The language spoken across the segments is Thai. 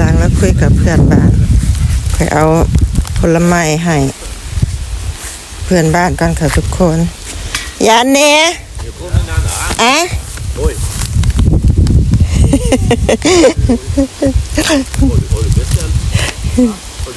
รั่งแล้วคุยกับเพื่อนบ้านคอยเอาผลไม้ให้เพื่อนบ้านก่อนค่ะทุกคนยานเน่ Nu kommer en annan. อะ Oj. Har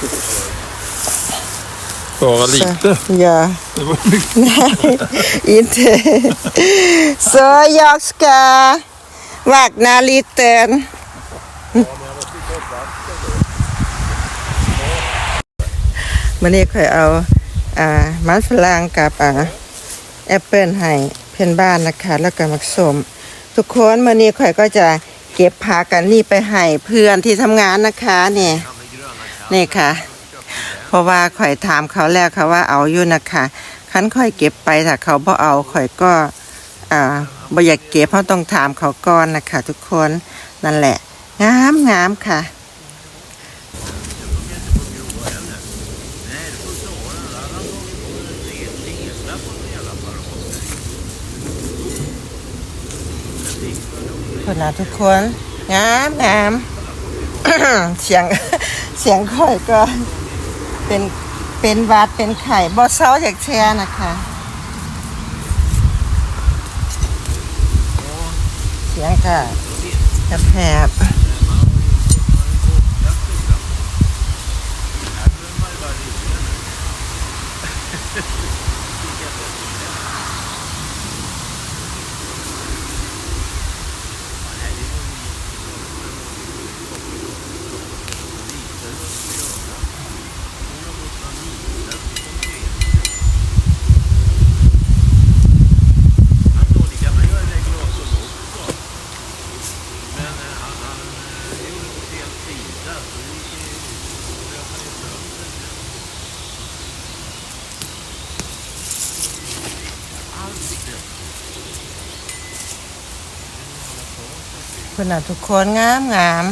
du, Bara lite. Ja. Det var mycket. Nej, inte. Så jag ska vakna lite. วันนี้ค่อยเอาอ่ามันฝรั่งกับอ่าแอปเปิลให้เพื่อนบ้านนะคะ แล้วก็มักสมทุกคนวันนี้ค่อยก็จะเก็บผักกันนี่ไปให้เพื่อนที่ทำงานนะคะเนี่ยนี่ค่ะ เพราะว่าข่อยถามเขาแล้วค่ะว่าเอาอยู่นะคะคันข่อยเก็บไปถ้าเขาบ่เอาข่อยก็อ่าบ่อยากเก็บเพราะต้องถามเขาก่อนนะคะทุกคนนั่นแหละงามงามค่ะคนนะทุกคนงามงามเสียงเสียงค่อยก็ เป็นเป็นวัดเป็นไข่บอเซาจากแช่นะคะเสียงก็แผบ คนน่ะทุกคนงามงาม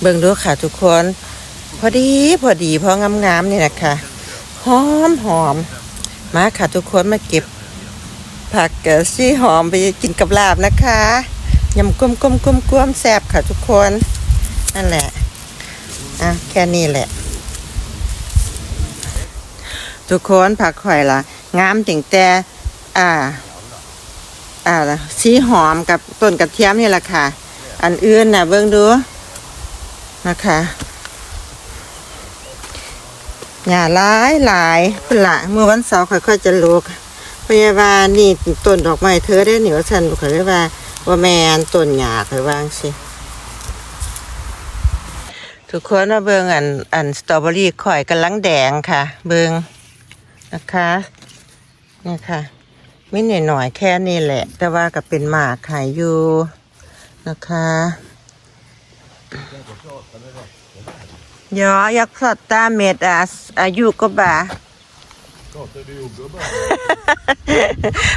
เบิ่งดูค่ะทุกคน พอดีพอดีพองามงามนี่นะคะหอมหอมมาค่ะทุกคนมาเก็บ ผักกะซี่หอมไปกินกับลาบนะคะยำกุ้มกุ้มกุ้มกุ้มแซ่บค่ะทุกคนนั่นแหละอะแค่นี้แหละ ทุกคนผักข่อยละงามถึงแต่ อ่า อ่าสีหอมกับต้นกระเทียมนี่แหละค่ะ อันอื่นน่ะเบิ่งดูนะคะหญ้าหลายหลายพุ่นละเมื่อวันเสาร์ค่อยๆจะลูกพยาบาลนี่ต้นดอกไม้เธอได้เหนียวฉันบอกเลยว่าว่าแมนต้นหญ้าค่อยวางสิทุกคนมาเบิงอันอันสตรอเบอรี่ข่อยกำลังแดงค่ะ เบิงนะคะนี่ค่ะ มิหน่อยหน่อยแค่นี้แหละ แต่ว่าก็เป็นหมากขายอยู่นะคะยอยักษ์สดตาเม็ดอาอายุก็บ่า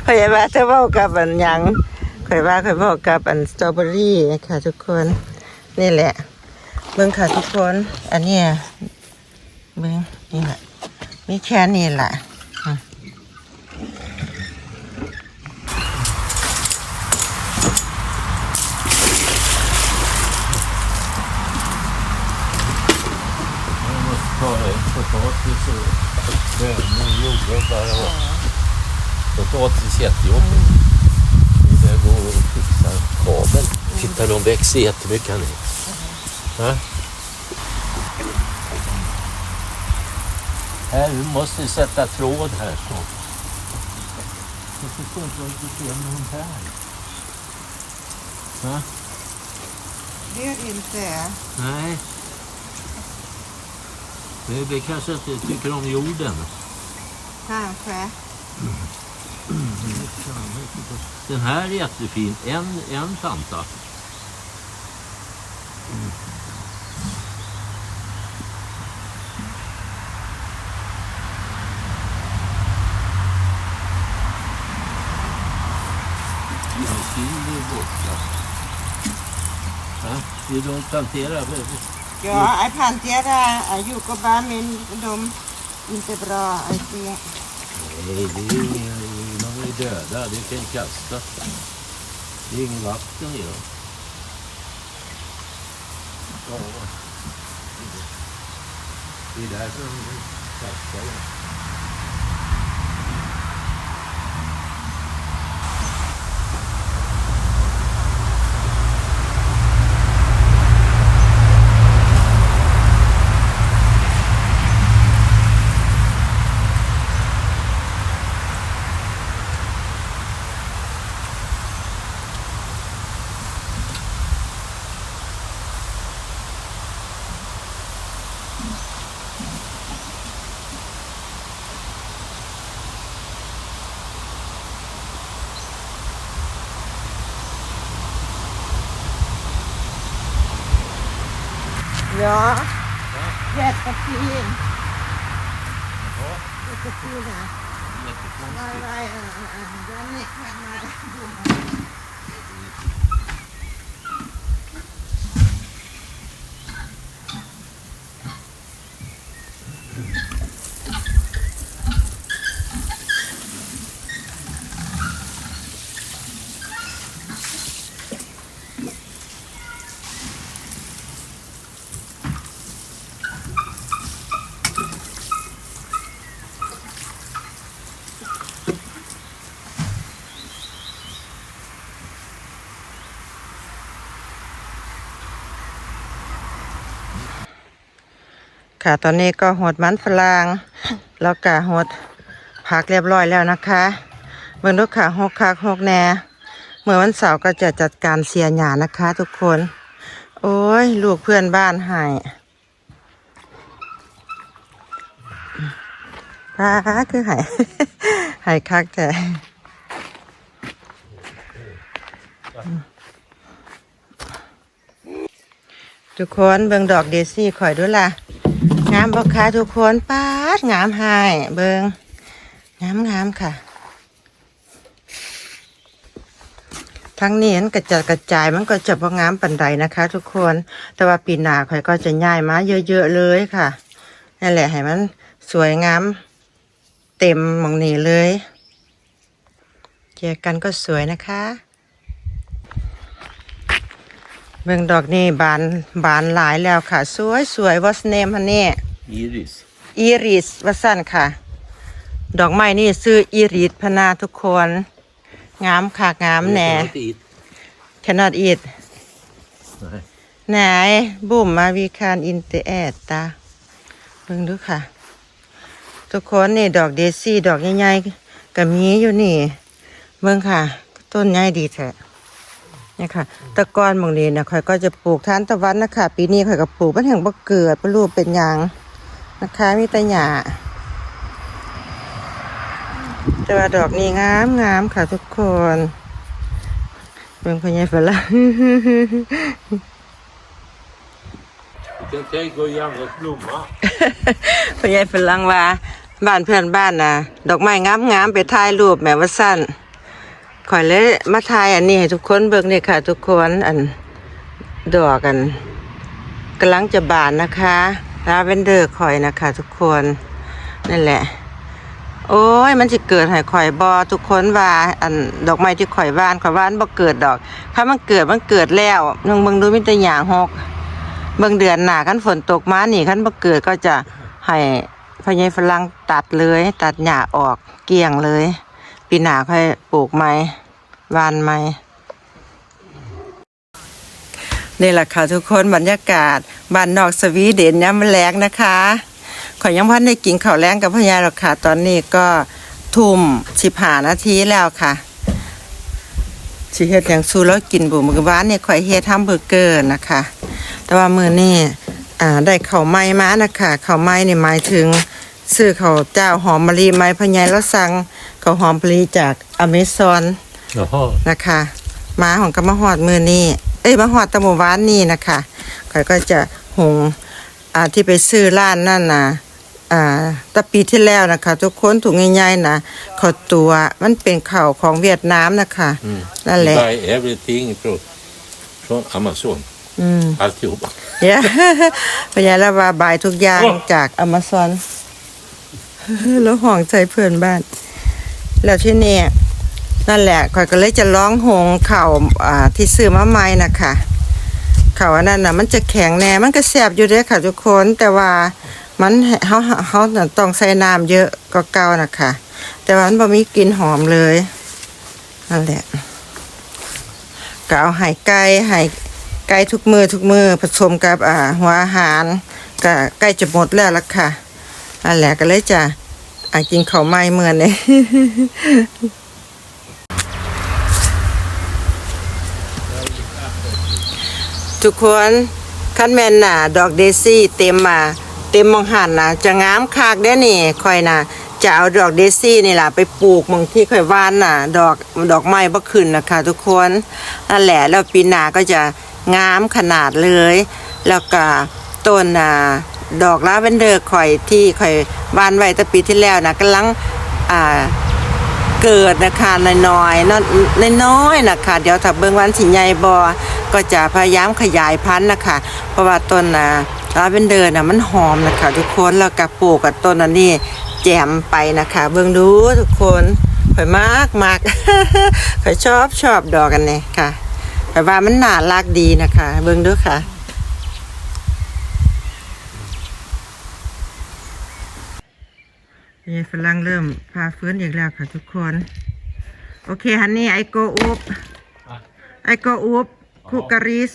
พยาบาลจะเว้ากับอันยังข่อยว่าข่อยเว้ากับอันสตรอเบอรี่ค่ะทุกคนนี่แหละเบิ่งค่ะทุกคน อันนี้เบิ่งนี่แหละมีแค่นี้แหละ bara potatis och bönor, och jordgubbar och... Potatis mm. är jättejobbigt. Vi Det går och fixar kabel. Mm. Titta, de växer jättemycket mm. här nere. Här, vi måste sätta tråd här snart. Jag förstår inte vad du ser med de här. Va? Det är inte. Nej. Det, det kanske inte tycker om jorden. Kanske. Den här är jättefin. En, en planta. Ja, Silver är borta. De planterar. Ja, jag planterar jordgubbar men de inte bra. Jag ser. Nej, det är de är döda. Det kan kasta. Det är ingen vatten i dem. Ja. Det är därför de kastar dem. อแยกกะทิแยกกะทินะอะไรอะไรอะร้านนี้ข้างมาดู ค่ะ ตอนนี้ก็หดมันฝรั่งแล้วก็หดผักเรียบร้อยแล้วนะคะเบิ่งดูค่ะหกคักหกแหน่เมื่อวันเสาร์ก็จะจัดการเสียหยานะคะ ทุกคน โอ้ยลูกเพื่อนบ้านหายพาคือหายหายคักแต่ทุกคนเบิ่งดอกเดซี่ข่อยด้วยล่ะามบ่คะทุกคนป๊าดงามหายเบิงงามงามค่ะทั้งนี้นกระจัดกระจายมันก็จะบ่งามปันใดนะคะ ทุกคน แต่ว่าปีหน้าข่อยก็จะย้ายมาเยอะๆเลยค่ะนั่นแหละให้มันสวยงามเต็มมองนี้เลยเจอกันก็สวยนะคะเบิ่งดอกนี่บานบานหลายแล้วค่ะ สวยสวยวัสเนมฮันนี่ Iris. อีริสวัสันค่ะ ดอกไม้นี่ซื้ออีริสพนาทุกคน งามค่ะงามแหน่ Jag kan inte eat. cannot eat Nej. ไหนบุ่มมาวีคานอินเตแอดตาเบิ่งดูค่ะ ทุกคนนี่ดอกเดซี่ดอกใหญ่ๆก็มีอยู่นี่ เบิ่งค่ะ ต้นใหญ่ดีแท้เนี่ยค่ะแตะกอนหมองนี้นะข่อยก็จะปลูกทานตะวันนะคะปีนี้ข่อยก็ปลูกมันแห่งบ่เกิดบ่รู้เป็นหยัง นะคะมีแต่หญ้าแต่ว่าดอกนี้งามงามค่ะทุกคนเบิ่งพ่อใหญ่ฝรั่ง Du kan tänka att jämna blomma. พ่อใหญ่ฝรั่งว่าบ้านเพื่อนบ้านน่ะดอกไม้งามงามๆไปถ่ายรูปแม่ว่าสั้นข่อยเลยมาถ่ายอันนี้ให้ทุกคนเบิ่งนี่ค่ะ ทุกคนอันดอกกันกำลังจะบานนะคะ ลาเวนเดอร์ข่อยนะคะ ทุกคนนั่นแหละ โอ้ยมันจะเกิดให้ข่อยบอทุกคนว่าอันดอกไม้ที่ข่อยว่านข่อยว่านบ่เกิดดอก ถ้ามันเกิดมันเกิดแล้วนึงเบิ่งดูมีแต่หยางหกเบิ่งเดือนหนาคันฝนตกมานี่คันบ่เกิดก็จะให้พญายฝรั่งตัดเลย ตัดหญ้าออกเกลี้ยงเลย ปีหนาค่อยปลูกใหม่หวานใหม่นี่แหละค่ะทุกคนบรรยากาศ บ้านนอกสวีเดนย้ำแรงนะคะขอยยังพันได้กินข้าวแรงกับพญายหรอกค่ะ ตอนนี้ก็ทุ่มสิบหานาทีแล้วค่ะสิเฮ็ดหยังสู้แล้วกินบุมื้อวานนี่ข่อยเฮ็ดฮัมเบอร์เกอร์นะคะ แต่ว่ามื้อนี้อ่าได้ข้าวไหม้มานะคะข้าวไหม้นี่หมายถึงซื้อข้าวเจ้าหอมมะลิไม้พะไยแล้วสั่งข้าวหอมมะลิจากอเมซอน Jaha. นะคะมาของก็มาฮอดมื้อนี้เอ้ยมาฮอดแตะหมู่บ้านนี่นะคะข่อยก็จะ หุงอ่าที่ไปซื้อร้านนั่นน่ะอ่าแตะปีที่แล้วนะคะ ทุกคนถุงใหญ่ๆนะข้าวตัวมันเป็นข้าวของเวียดนามนะคะ Mm. นั่นแหละ Buy everything från, från Amazon. อืม alltihopa. เดี๋ยวพญาละวาบายทุกอย่างจากอเมซอน แล้วห่องใจเพื่อนบ้าน แล้วที่นี่นั่นแหละข่อยก็เลยจะร้องหงเข่าวอ่าที่ซื้อมาใหม่นะคะ เข่าอันนั้นน่ะมันจะแข็งแน่มันก็แสบอยู่เด้อค่ะ ทุกคนแต่ว่ามันเฮาเฮาต้องใส่น้ำเยอะก็เก่านะคะแต่ว่ามันบ่มีกลิ่นหอมเลยนั่นแหละก็เอาไห่ไก่ไห่ไก่ทุกมือทุกมือผสมกับอ่าหัวอาหารก็ใกล้จะหมดแล้วล่ะค่ะนั่นแหละก็เลยจะอากินข้าวไม้เหมือนี้ ทุกคนคันแมนน่ะ ดอกเดซี่เต็มมา เต็มมองหันน่ะ จะงามคักได้นี่คอยน่ะ จะเอาดอกเดซี่นี่ล่ะไปปลูกมองที่คอยว่านน่ะ ดอกดอกไม้บ่ขึ้นนะคะ ทุกคนนั่นแหละแล้วปีหน้าก็จะงามขนาดเลย แล้วก็ต้นน่ะดอกลาเวนเดอร์ข่อยที่ข่อยว่านไว้ตั้งปีที่แล้วนะกำลังอ่า เกิดนะคะน้อยๆเนาะน้อยนะคะ เดี๋ยวถ้าเบิ่งวันสิใหญ่บ่ก็จะพยายามขยายพันธุ์นะคะเพราะว่าต้นน่ะลาเวนเดอร์น่ะมันหอมนะคะทุกคนแล้วก็ปลูกกับต้นอันนี้แจ่มไปนะคะ เบิ่งดูทุกคนข่อยมากมากข่อยชอบชอบดอกกันนี่ค่ะข่อยว่ามันน่ารักดีนะคะ เบิ่งดูค่ะ นี่ฝรั่งเริ่มพาฟื้นอีกแล้วค่ะทุกคน โอเคฮันนี่ไอโกอุบไอโกอุบคุกการิส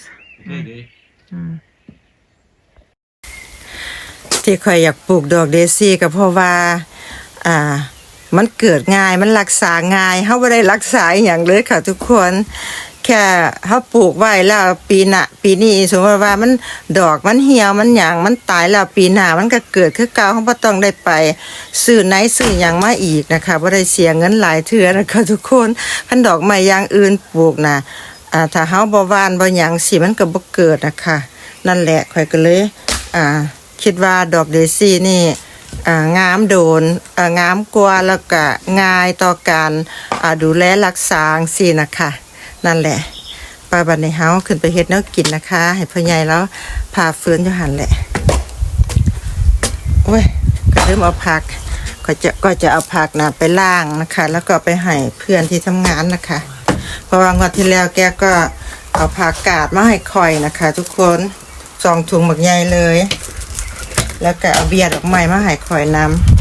ที่ข่อยอยากปลูกดอกเดซี่ก็เพราะว่า อ่า มันเกิดง่ายมันรักษาง่ายเฮาบ่ได้รักษาอหย่างเลยค่ะทุกคน แค่เฮาปลูกไว้แล้วปีหน้าปีนี้สมมติว่ามันดอกมันเหี่ยวมันหยังมันตายแล้วปีหน้ามันก็เกิดคือเก่าเฮาบ่ต้องได้ไปซื้อไหนซื้อหยังมาอีกนะคะบ่ได้เสียเงินหลายเทื่อนะคะทุกคนคันดอกไม้อย่างอื่นปลูกน่ะอ่าถ้าเฮาบ่หว่านบ่หยังสิมันก็บ่เกิดนะคะนั่นแหละข่อยก็เลยอ่าคิดว่าดอกเดซี่นี่อ่างามโดนอ่างามกว่าแล้วก็ง่ายต่อการอ่าดูแลรักษาสินะคะ นั่นแหละปลาบันในเฮาขึ้นไปเฮ็ดแนวกินนะคะ ให้พ่อใหญ่แล้วพาเฟื้นอยู่หันแหละโอ้ยก็ลืมเอาผัก ก็จะก็จะเอาผักนะไปล่างนะคะ แล้วก็ไปให้เพื่อนที่ทำงานนะคะ เพราะว่างวดที่แล้วแกก็เอาผักกาดมาให้คอยนะคะ ทุกคนสองถุงหมักใหญ่เลย แล้วก็เอาเบียร์ดอกไม้มาให้คอยนำ